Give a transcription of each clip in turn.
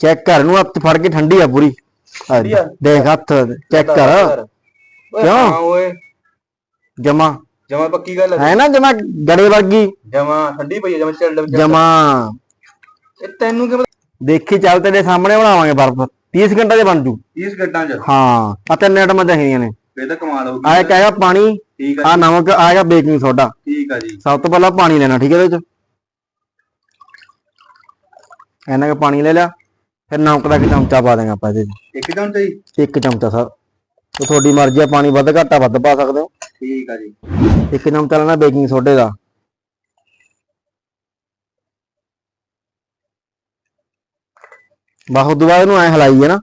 Check ਕਰ ਨੂੰ ਹੱਥ ਫੜ ਕੇ ਠੰਡੀ ਆ ਪੂਰੀ। ਆ ਠੰਡੀ ਆ? ਦੇਖ ਹੱਥ ਚੈੱਕ ਕਰ। ਓਏ ਕਿਉਂ? ਹਾਂ ਓਏ। ਜਮਾ। ਜਮਾ ਪੱਕੀ ਗੱਲ ਹੈ ਹੈ ਨਾ ਜਮਾ ਗੜੇ ਵਰਗੀ। ਜਮਾ ਠੰਡੀ ਪਈ ਹੈ ਜਮਾ ਚੱਲ ਜਮਾ। ਇਹ ਤੈਨੂੰ ਕਿਵੇਂ ਦੇਖੀ ਚੱਲ ਤੇਰੇ ਸਾਹਮਣੇ ਬਣਾਵਾਂਗੇ ਬਰਫ। 30 ਸਕਿੰਟਾਂ 'ਚ ਬਣ ਜੂ। 30 ਗੱਡਾਂ ਚ? ਹਾਂ ਆ ਤਿੰਨ ਆਈਟਮਾਂ ਚਾਹੀਦੀਆਂ ਨੇ। ਫੇਰ ਤਾਂ ਕਮਾਲ ਹੋ ਗਈ। ਇੱਕ ਹੈਗਾ ਪਾਣੀ ਠੀਕ ਆ ਆ ਨਮਕ ਆ ਹੈਗਾ ਬੇਕਿੰਗ ਸੋਡਾ। ਠੀਕ ਆ ਜੀ। ਸਭ ਤੋਂ ਪਹਿਲਾਂ ਪਾਣੀ ਲੈਣਾ ਠੀਕ ਹੈ ਇਹਦੇ 'ਚ ਇਹਨਾਂ ਕੇ ਪਾਣੀ ਲੈ ਲਿਆ। ਫਿਰ ਨਮਕ ਦਾ ਇੱਕ ਚਮਚਾ ਪਾ ਦੇਗਾ ਆਪਾਂ ਇਹਦੇ 'ਚ। ਇੱਕ ਚਮਚਾ ਜੀ? ਇੱਕ ਚਮਚਾ ਸਰ। ਉਹ ਤੁਹਾਡੀ ਮਰਜ਼ੀ ਆ ਪਾਣੀ ਵੱਧ ਘੱਟਾ ਵੱਧ ਪਾ ਸਕਦੇ ਹੋ। ਠੀਕ ਆ ਜੀ। ਇੱਕ ਚਮਚਾ ਲੈਣਾ ਬੇਕਿੰਗ ਸੋਡੇ ਦਾ। ਉਦੋਂ ਬਾਅਦ ਇਹਨੂੰ ਐ ਹਲਾਈ ਹੈ ਨਾ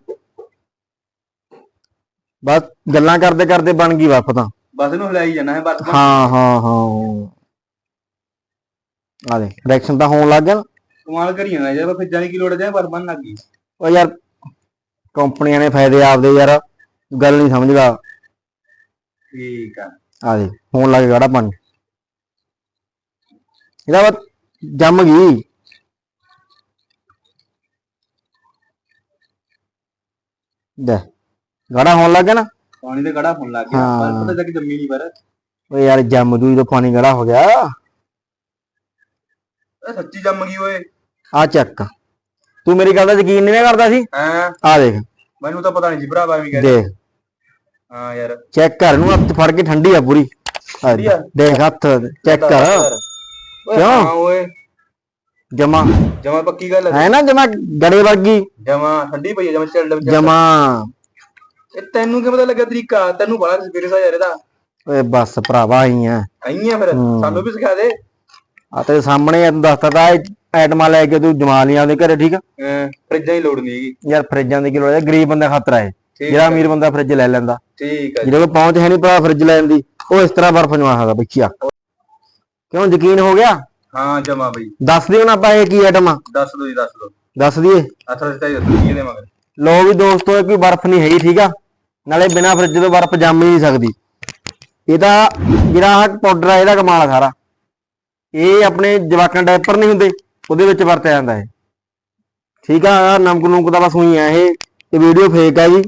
ਬਸ ਗੱਲਾਂ ਕਰਦੇ ਕਰਦੇ ਬਣ ਗਈ ਬਰਫ ਤਾਂ। ਬਸ ਇਹਨੂੰ ਹਿਲਾਈ ਜਾਣਾ ਹੈ ਬਸ। ਹਾਂ ਹਾਂ ਹਾਂ। ਆ ਦੇ ਰਿਐਕਸ਼ਨ ਤਾਂ ਹੋਣ ਲੱਗ ਗਿਆ ਨਾ। ਕਮਾਲ ਕਰੀ ਜਾਂਦਾ ਯਾਰ ਫਿਰ ਜਾਣੀ ਕੀ ਲੋੜ ਬਸ ਬਣ ਲੱਗ ਗਈ। ਉਹ ਯਾਰ ਕੰਪਨੀਆਂ ਨੇ ਫਾਇਦੇ ਆਪਦੇ ਯਾਰ ਗੱਲ ਨਹੀਂ ਸਮਝਦਾ। ਠੀਕ ਆ। ਆ ਦੇ ਹੋਣ ਲੱਗ ਗਿਆ ਗਾੜਾ ਪਾਣੀ ਇਹਦਾ ਬਸ ਜੰਮ ਗਈ। ਦੇ ਗਾੜਾ ਹੋਣ ਲੱਗ ਗਿਆ ਨਾ? ਪਾਣੀ ਤੇ ਗੜਾ ਹੋਣ ਲੱਗ ਗਿਆ। ਪਰ ਪਤਾ ਤੱਕ ਜੰਮੀ ਨਹੀਂ ਪਰ। ਓ ਯਾਰ ਜੰਮ ਜੂ ਜਦੋਂ ਪਾਣੀ ਗਾੜਾ ਹੋ ਗਿਆ। ਇਹ ਸੱਚੀ ਜੰਮ ਗਈ ਓਏ। ਆ ਚੱਕ। ਤੂੰ ਮੇਰੀ ਗੱਲ ਦਾ ਯਕੀਨ ਨਹੀਂ ਕਰਦਾ ਸੀ? ਹਾਂ? ਆ ਦੇਖ। ਮੈਨੂੰ ਤਾਂ ਪਤਾ ਨਹੀਂ ਜੀ ਭਰਾਵਾ ਵੀ ਕਹਿ ਦੇਖ। ਹਾਂ ਯਾਰ। ਚੈੱਕ ਕਰ ਨੂੰ ਹੱਥ ਫੜ ਕੇ ਠੰਡੀ ਆ ਪੂਰੀ। ਆ ਆ? ਦੇਖ ਹੱਥ ਚੈੱਕ ਕਰ। ਓਏ ਕਿਉਂ? ਹਾਂ ਓਏ। ਜਮਾ। ਜਮਾ ਪੱਕੀ ਗੱਲ ਹੈ ਹੈ ਨਾ ਜਮਾ ਗੜੇ ਵਰਗੀ। ਜਮਾ ਠੰਡੀ ਪਈ ਹੈ ਜਮਾ ਚੱਲ ਜਮਾ। ਇਹ ਤੈਨੂੰ ਕਿਵੇਂ ਪਤਾ ਲੱਗਾ ਤਰੀਕਾ? ਤੈਨੂੰ ਬੜਾ ਐਕਸਪੀਰੀਅੰਸ ਆ ਯਾਰ ਇਹਦਾ। ਓਏ ਬਸ ਭਰਾਵਾ ਆਈ ਆ ਆਈਆਂ ਫਿਰ। ਸਾਨੂੰ ਵੀ ਸਿਖਾ ਦੇ। ਆ ਤੇਰੇ ਸਾਹਮਣੇ ਆ ਦੱਸਤਾ ਤਾਂ ਇਹ ਆਈਟਮਾਂ ਲੈ ਕੇ ਤੂੰ ਜਮਾ ਲਿਆ ਉਹਦੇ ਘਰੇ ਠੀਕ ਆ? ਫਰਿੱਜਾਂ ਹੀ ਲੋੜ ਨਹੀਂ ਹੈਗੀ। ਯਾਰ ਫਰਿੱਜਾਂ ਦੀ ਕੀ ਲੋੜ ਹੈ ਗਰੀਬ ਬੰਦਾ ਖਾਤਰ ਹੈ ਜਿਹੜਾ ਅਮੀਰ ਬੰਦਾ ਫਰਿੱਜ ਲੈ ਲੈਂਦਾ। ਠੀਕ ਜੀ। ਜਿਹਦੇ ਕੋਲ ਪਹੁੰਚ ਹੈ ਨਹੀਂ ਭਰਾ ਫਰਿੱਜ ਲੈਣ ਦੀ ਉਹ ਇਸ ਤਰ੍ਹਾਂ ਬਰਫ ਜਮਾ ਸਕਦਾ ਬੱਚਿਆ ਕਿਉਂ ਯਕੀਨ ਹੋ ਗਿਆ? ਹਾਂ ਜਮਾ ਬਈ। ਦੱਸ ਦਿਓ ਨਾ ਆਪਾਂ ਇਹ ਕੀ ਆਈਟਮ ਆ ਦੱਸ ਦੋ ਜੀ ਦੱਸ ਦੋ ਦੱਸ ਦਈਏ। ਅਸਲ ਸਟਾਈ ਦੱਸੋ ਕੀ ਇਹਦੇ ਮਗਰ। ਲੋ ਵੀ ਦੋਸਤੋ ਇਹ ਕੋਈ ਬਰਫ ਨਹੀਂ ਹੈਗੀ ਠੀਕ ਆ? ਨਾਲੇ ਬਿਨਾ ਫਰਿੱਜ ਤੋਂ ਬਰਫ ਜੰਮ ਹੀ ਨਹੀਂ ਸਕਦੀ। ਇਹਦਾ ਜਿਹੜਾ ਆਹ ਪਾਊਡਰ ਆ ਇਹਦਾ ਕਮਾਲ ਆ ਸਾਰਾ। ਇਹ ਆਪਣੇ ਜਵਾਕਾਂ ਡਾਇਪਰ ਨਹੀਂ ਹੁੰਦੇ। ਉਹਦੇ ਵਿੱਚ ਵਰਤਿਆ ਜਾਂਦਾ ਹੈ ਠੀਕ ਆ ਆਹ ਨਮਕ ਨੂਮਕ ਦਾ ਬਸ ਉਹੀ ਆ ਇਹ। ਇਹ ਵੀਡੀਓ ਫੇਕ ਆ ਜੀ।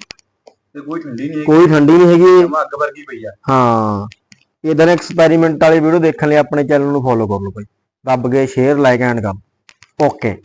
ਤੇ ਕੋਈ ਠੰਡੀ ਨਹੀਂ ਹੈਗੀ। ਕੋਈ ਠੰਡੀ ਨਹੀਂ ਹੈਗੀ। ਜਮਾ ਅੱਗ ਵਰਗੀ ਪਈ ਆ। ਹਾਂ। ਇਦਾਂ ਦੇ ਐਕਸਪੈਰੀਮੈਂਟ ਵਾਲੇ ਵੀਡੀਓ ਦੇਖਣ ਲਈ ਆਪਣੇ ਚੈਨਲ ਨੂੰ ਫੋਲੋ ਕਰ ਲਓ ਭਾਈ ਦੱਬ ਕੇ ਸ਼ੇਅਰ ਲਾਈਕ ਐਂਡ ਕਰ ਓਕੇ